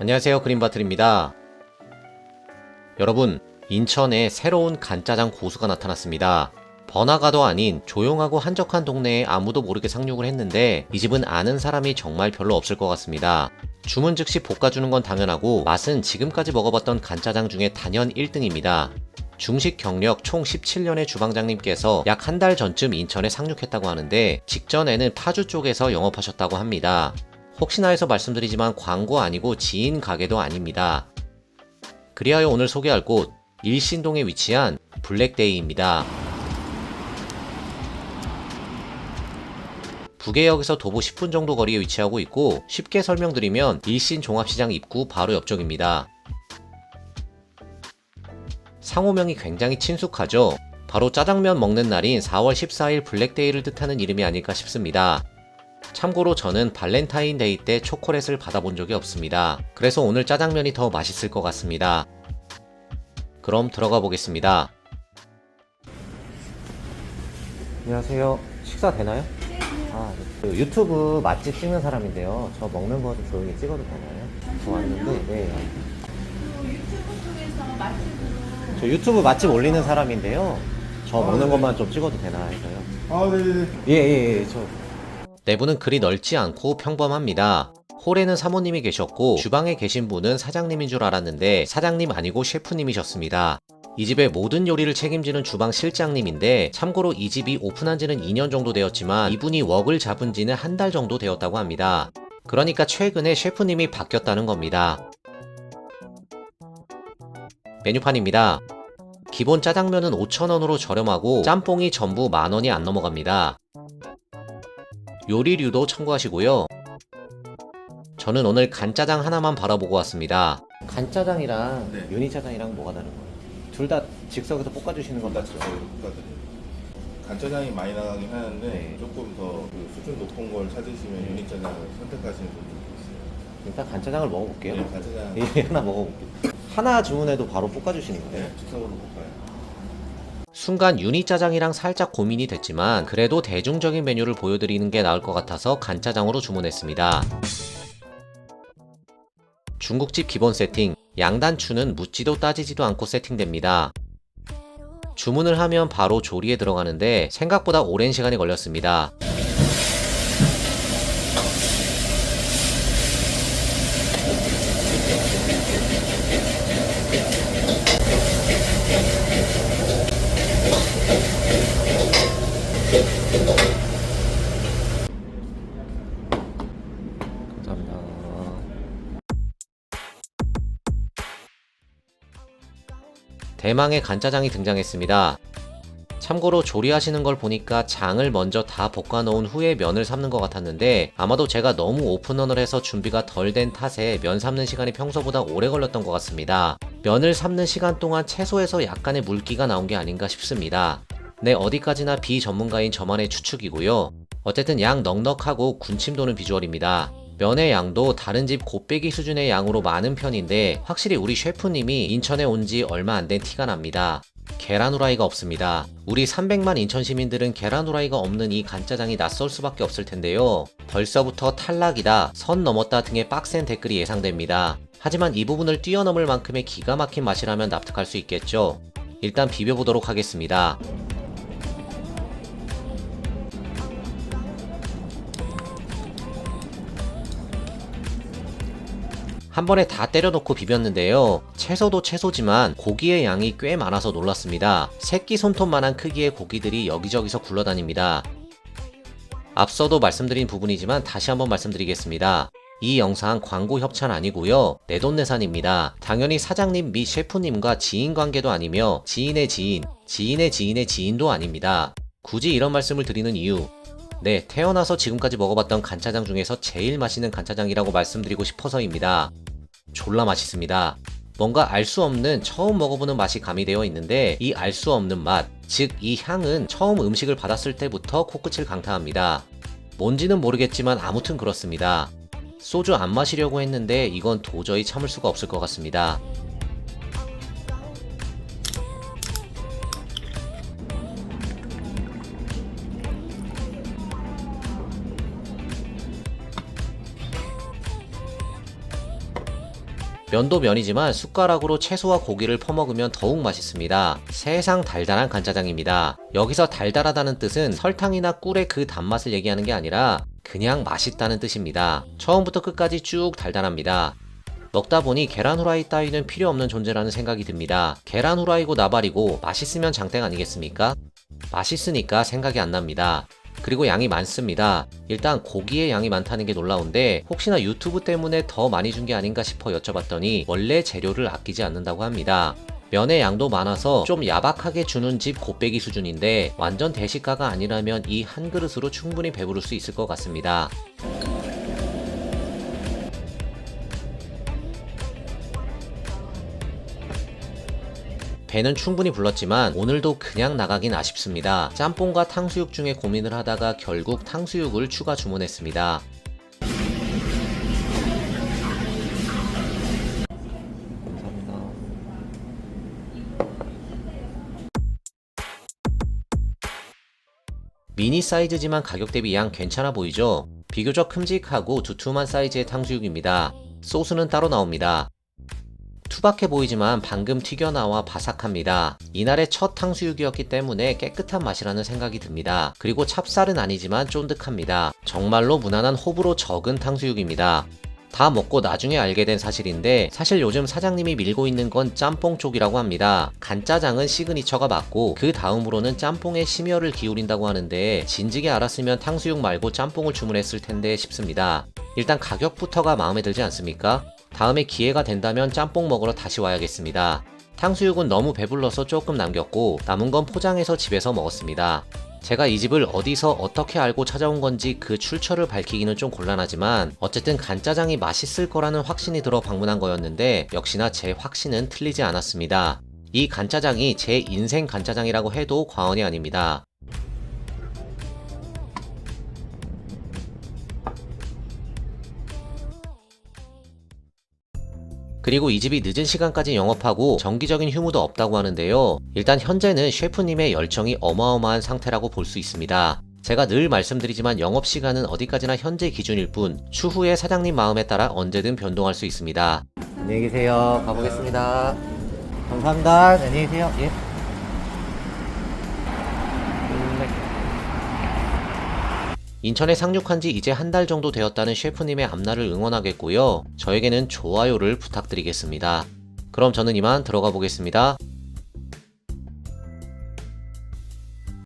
안녕하세요 그린바틀입니다. 여러분 인천에 새로운 간짜장 고수가 나타났습니다. 번화가도 아닌 조용하고 한적한 동네에 아무도 모르게 상륙을 했는데 이 집은 아는 사람이 정말 별로 없을 것 같습니다. 주문 즉시 볶아주는 건 당연하고 맛은 지금까지 먹어봤던 간짜장 중에 단연 1등입니다. 중식 경력 총 17년의 주방장님께서 약 한 달 전쯤 인천에 상륙했다고 하는데 직전에는 파주 쪽에서 영업하셨다고 합니다. 혹시나 해서 말씀드리지만 광고 아니고 지인 가게도 아닙니다. 그리하여 오늘 소개할 곳 일신동에 위치한 블랙데이입니다. 부계역에서 도보 10분 정도 거리에 위치하고 있고 쉽게 설명드리면 일신 종합시장 입구 바로 옆쪽입니다. 상호명이 굉장히 친숙하죠. 바로 짜장면 먹는 날인 4월 14일 블랙데이를 뜻하는 이름이 아닐까 싶습니다. 참고로 저는 발렌타인데이 때 초콜릿을 받아본 적이 없습니다. 그래서 오늘 짜장면이 더 맛있을 것 같습니다. 그럼 들어가 보겠습니다. 안녕하세요. 식사 되나요? 아, 그 유튜브 맛집 찍는 사람인데요. 저 먹는 거 좀 조용히 찍어도 되나요? 저 왔는데, 네. 저 유튜브 맛집 올리는 사람인데요. 저 먹는 것만 좀 찍어도 되나 해서요. 아, 네 네. 예, 예, 예, 저. 내부는 그리 넓지 않고 평범합니다. 홀에는 사모님이 계셨고 주방에 계신 분은 사장님인 줄 알았는데 사장님 아니고 셰프님이셨습니다. 이 집의 모든 요리를 책임지는 주방 실장님인데 참고로 이 집이 오픈한 지는 2년 정도 되었지만 이분이 웍을 잡은 지는 한 달 정도 되었다고 합니다. 그러니까 최근에 셰프님이 바뀌었다는 겁니다. 메뉴판입니다. 기본 짜장면은 5,000원으로 저렴하고 짬뽕이 전부 만원이 안 넘어갑니다. 요리류도 참고하시고요. 저는 오늘 간짜장 하나만 바라보고 왔습니다. 간짜장이랑 네. 유니짜장이랑 뭐가 다른 거예요? 둘 다 즉석에서 볶아주시는 건 맞죠? 똑같아요. 간짜장이 많이 나가긴 하는데 네. 조금 더그 수준 높은 걸 찾으시면 유니짜장을 선택하시는 분들도 있어요. 일단 간짜장을 먹어볼게요. 네, 간짜장 예, 하나 먹어볼게요. 하나 주문해도 바로 볶아주시는 거예요? 네, 즉석으로 볶아요. 순간 유니짜장이랑 살짝 고민이 됐지만 그래도 대중적인 메뉴를 보여드리는 게 나을 것 같아서 간짜장으로 주문했습니다. 중국집 기본 세팅, 양단추는 묻지도 따지지도 않고 세팅됩니다. 주문을 하면 바로 조리에 들어가는데 생각보다 오랜 시간이 걸렸습니다. 대망의 간짜장이 등장했습니다. 참고로 조리하시는 걸 보니까 장을 먼저 다 볶아 놓은 후에 면을 삶는 것 같았는데 아마도 제가 너무 오픈런을 해서 준비가 덜 된 탓에 면 삶는 시간이 평소보다 오래 걸렸던 것 같습니다. 면을 삶는 시간 동안 채소에서 약간의 물기가 나온 게 아닌가 싶습니다. 네, 어디까지나 비전문가인 저만의 추측이고요. 어쨌든 양 넉넉하고 군침 도는 비주얼입니다. 면의 양도 다른 집 곱빼기 수준의 양으로 많은 편인데 확실히 우리 셰프님이 인천에 온 지 얼마 안 된 티가 납니다. 계란 후라이가 없습니다. 우리 300만 인천 시민들은 계란 후라이가 없는 이 간짜장이 낯설 수밖에 없을 텐데요. 벌써부터 탈락이다, 선 넘었다 등의 빡센 댓글이 예상됩니다. 하지만 이 부분을 뛰어넘을 만큼의 기가 막힌 맛이라면 납득할 수 있겠죠. 일단 비벼보도록 하겠습니다. 한 번에 다 때려놓고 비볐는데요. 채소도 채소지만 고기의 양이 꽤 많아서 놀랐습니다. 새끼 손톱만한 크기의 고기들이 여기저기서 굴러다닙니다. 앞서도 말씀드린 부분이지만 다시 한번 말씀드리겠습니다. 이 영상 광고 협찬 아니고요. 내돈내산입니다. 당연히 사장님 및 셰프님과 지인 관계도 아니며 지인의 지인, 지인의 지인의 지인도 아닙니다. 굳이 이런 말씀을 드리는 이유. 네, 태어나서 지금까지 먹어봤던 간짜장 중에서 제일 맛있는 간짜장이라고 말씀드리고 싶어서입니다. 졸라 맛있습니다. 뭔가 알 수 없는 처음 먹어보는 맛이 가미되어 있는데 이 알 수 없는 맛, 즉 이 향은 처음 음식을 받았을 때부터 코끝을 강타합니다. 뭔지는 모르겠지만 아무튼 그렇습니다. 소주 안 마시려고 했는데 이건 도저히 참을 수가 없을 것 같습니다. 면도 면이지만 숟가락으로 채소와 고기를 퍼먹으면 더욱 맛있습니다. 세상 달달한 간짜장입니다. 여기서 달달하다는 뜻은 설탕이나 꿀의 그 단맛을 얘기하는 게 아니라 그냥 맛있다는 뜻입니다. 처음부터 끝까지 쭉 달달합니다. 먹다 보니 계란 후라이 따위는 필요 없는 존재라는 생각이 듭니다. 계란 후라이고 나발이고 맛있으면 장땡 아니겠습니까? 맛있으니까 생각이 안 납니다. 그리고 양이 많습니다. 일단 고기의 양이 많다는 게 놀라운데 혹시나 유튜브 때문에 더 많이 준 게 아닌가 싶어 여쭤봤더니 원래 재료를 아끼지 않는다고 합니다. 면의 양도 많아서 좀 야박하게 주는 집 곱빼기 수준인데 완전 대식가가 아니라면 이 한 그릇으로 충분히 배부를 수 있을 것 같습니다. 배는 충분히 불렀지만 오늘도 그냥 나가긴 아쉽습니다. 짬뽕과 탕수육 중에 고민을 하다가 결국 탕수육을 추가 주문했습니다. 미니 사이즈지만 가격 대비 양 괜찮아 보이죠? 비교적 큼직하고 두툼한 사이즈의 탕수육입니다. 소스는 따로 나옵니다. 투박해 보이지만 방금 튀겨나와 바삭합니다. 이날의 첫 탕수육이었기 때문에 깨끗한 맛이라는 생각이 듭니다. 그리고 찹쌀은 아니지만 쫀득합니다. 정말로 무난한 호불호 적은 탕수육입니다. 다 먹고 나중에 알게 된 사실인데 사실 요즘 사장님이 밀고 있는 건 짬뽕 쪽이라고 합니다. 간짜장은 시그니처가 맞고 그 다음으로는 짬뽕에 심혈을 기울인다고 하는데 진즉에 알았으면 탕수육 말고 짬뽕을 주문했을 텐데 싶습니다. 일단 가격부터가 마음에 들지 않습니까? 다음에 기회가 된다면 짬뽕 먹으러 다시 와야겠습니다. 탕수육은 너무 배불러서 조금 남겼고 남은 건 포장해서 집에서 먹었습니다. 제가 이 집을 어디서 어떻게 알고 찾아온 건지 그 출처를 밝히기는 좀 곤란하지만 어쨌든 간짜장이 맛있을 거라는 확신이 들어 방문한 거였는데 역시나 제 확신은 틀리지 않았습니다. 이 간짜장이 제 인생 간짜장이라고 해도 과언이 아닙니다. 그리고 이 집이 늦은 시간까지 영업하고 정기적인 휴무도 없다고 하는데요. 일단 현재는 셰프님의 열정이 어마어마한 상태라고 볼 수 있습니다. 제가 늘 말씀드리지만 영업 시간은 어디까지나 현재 기준일 뿐, 추후에 사장님 마음에 따라 언제든 변동할 수 있습니다. 안녕히 계세요. 가보겠습니다. 감사합니다. 안녕히 계세요. 예. 인천에 상륙한 지 이제 한 달 정도 되었다는 셰프님의 앞날을 응원하겠고요. 저에게는 좋아요를 부탁드리겠습니다. 그럼 저는 이만 들어가 보겠습니다.